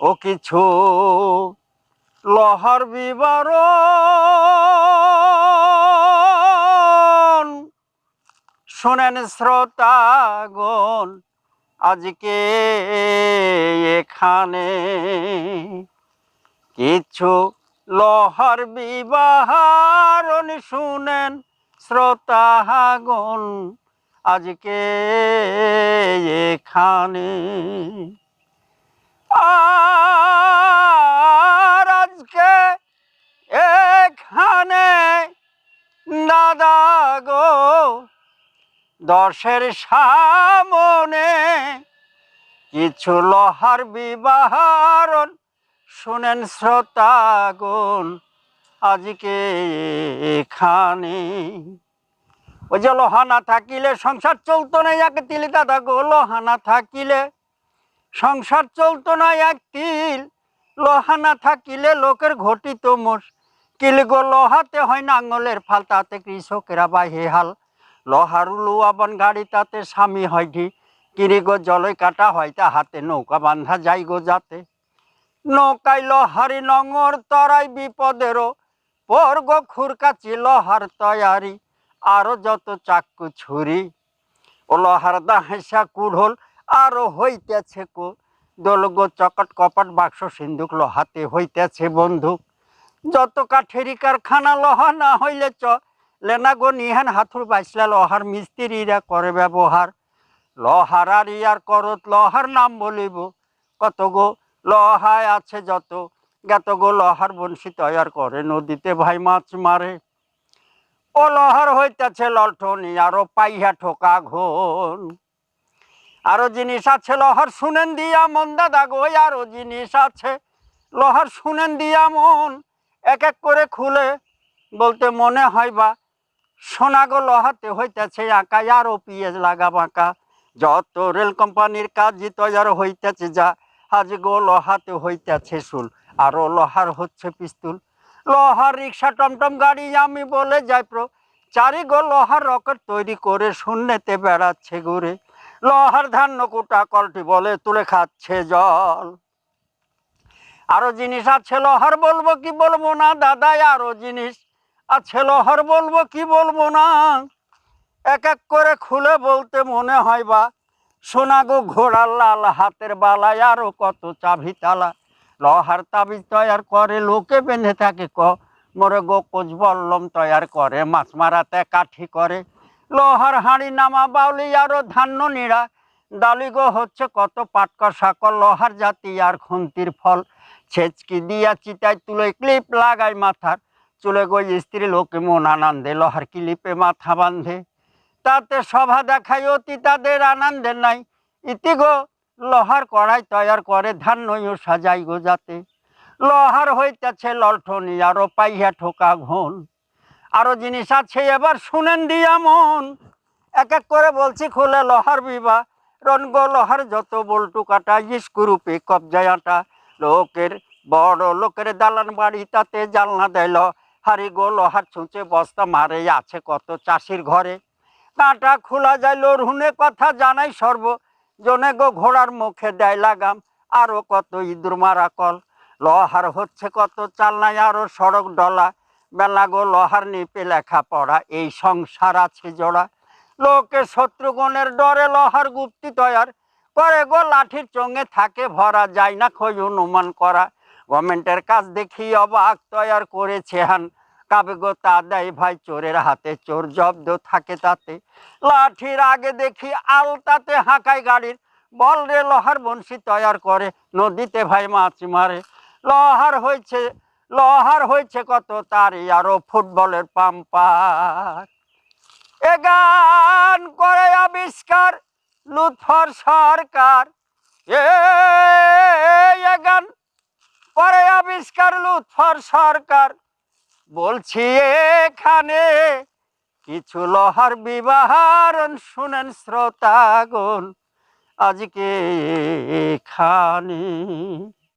ও কিছু লহর বিবরণ। শোনেন শ্রোতাগণ, আজকে এখানে কিছু লহর বিবাহরণ শুনেন শ্রোতাগণ, আজকে এখানে আর আজকে এখানে দাদা গো দশের সামনে কিছু লোহার বিবাহরণ শুনেন শ্রোতাগুন আজকে এখানে। ওই যে লোহা না থাকিলে সংসার চলতো না এক তিল দাদা গো, লোহা না থাকিলে সংসার চলতো না এক তিল। লোহা না থাকিলে লোকের ঘটিত মোষ। কিল গো লোহাতে হয় নাঙ্গলের ফাল, তাতে কৃষকেরা বাহে হাল। লোহার লুয়াবন গাড়ি, তাতে স্বামী হয় ঢি। কিরি গো জলই কাটা হয়, তা হাতে নৌকা বান্ধা যাই গো যাতে। নৌকায় লোহারি নঙর, তরাই বিপদেরও। পর গো খুরকাচি লোহার তয়ারি। আরও যত চাকু ছুরি। ও লোহার দা হেসা কুড়োল আরও হইতেছে কো। দোলগো চকট কপট বাক্স সিন্ধুক লোহাতে হইতেছে বন্ধুক যত কাঠেরি কারখানা লোহা না হইলে চ লেনা গো নিহান হাথুর বাইসলা লোহার মিস্ত্রিরা করে ব্যবহার। লোহার আর ইয়ার করত লোহার নাম বলিব। কত গো লোহায় আছে যত, জ্ঞাত গো লোহার বংশী তৈয়ার করে নদীতে ভাই মাছ মারে। ও লোহার হইতেছে লঠনি আরও পাইহা ঠোকা ঘন। আরও জিনিস আছে, লোহার শুনেন দিয়া মন, দাদা গো আরও জিনিস আছে। লোহার শুনেন দিয়া মন, এক এক করে খুলে, বলতে মনে হয় বা, সোনা গো লোহাতে হইতেছে আঁকা, আরও পিঁয়াজ লাগা বাঁকা। যত রেল কোম্পানির কাজ তৈয়ার হইতেছে যা, আজ গো লোহাতে হইতেছে শুল আরও লোহার হচ্ছে পিস্তুল। লোহার রিক্সা টমটম গাড়ি আমি বলে যাই প্র, চারি গো লোহার রকেট তৈরি করে শূন্যতে বেড়াচ্ছে ঘুরে। লোহার ধান্য কুটা কলটি বলে তুলে খাচ্ছে জল। আরও জিনিস আছে লোহার, বলব কি বলব না দাদাই, আরও জিনিস আছে লোহার, বলব কি বলব না। এক এক করে খুলে বলতে মনে হয় বা, সোনা গো ঘোড়ার লাল হাতের বালায় আরও কত চাবি তালা। লহার তাবিজ তৈয়ার করে, লোকে বেঁধে থাকে ক, মরে গো কোচ বল্লম তৈয়ার করে, মাছ মারাতে কাঠি করে লোহার হাঁড়ি নামা বাউলি আরও ধান্য নিড়া। ডালি গো হচ্ছে কত পাটকর সাকর লোহার জাতি আর খুন্তির ফল। ছেচকি দিয়া চিতায় তুলে ক্লিপ লাগায় মাথার। চলে গো স্ত্রী লোকে মন আনন্দে, লোহার ক্লিপে মাথা বাঁধে। তাতে সভা দেখায় অতি তাদের আনন্দের নাই। ইতি গো, লোহার কড়াই তৈয়ার করে ধান্যও সাজাই গো যাতে। লোহার হইতেছে লল্ঠনি আরও পাইয়া ঠোকা ঘন আরও জিনিস আছে, এবার শুনেন দিয়া মন এক এক করে বলছি, খুলে লোহার বিবা রনগ লোহার যত বল্টু কাটা স্ক্রুপে কবজায় আটা। লোকের বড় লোকের দালান বাড়ি, তাতে জালনা দিল। হারি গো লোহার ছুঁচে বস্তা মারে, আছে কত চাষির ঘরে। কাঁটা খোলা যায় লড়হুনে কথা জানাই সর্ব। জনে গো ঘোড়ার মুখে দেয় লাগাম, আরও কত ইঁদুর মারা কল। লোহার হচ্ছে কত চালনায়, আরও সড়ক ডলা। বেলা গো লোহার নিপে লেখা পড়া এই সংসার আছে জোড়া। লোকে শত্রুগণের ডরে লোহার গুপ্তি তৈয়ার। করে গো লাঠির চঙ্গে থাকে ভরা, যায় না খোঁজ অনুমান করা। গভর্নমেন্টের কাজ দেখি অবাক তৈয়ার করেছে হান। কাবে গো তা দেয় ভাই চোরের হাতে, চোর জব্দ থাকে তাতে। লাঠির আগে দেখি আলতাতে হাঁকায় গাড়ির। বল রে লোহার বংশী তৈয়ার করে, নদীতে ভাই মাছ মারে। লোহার হয়েছে লোহার হয়েছে কত তারই, আরও ফুটবলের পাম্পার। এ গান করে আবিষ্কার লুৎফর সরকার। এ গান করে আবিষ্কার লুৎফর সরকার। বলছি এখানে কিছু লোহার বিবাহরণ, শুনেন শ্রোতাগণ, আজকে এখানে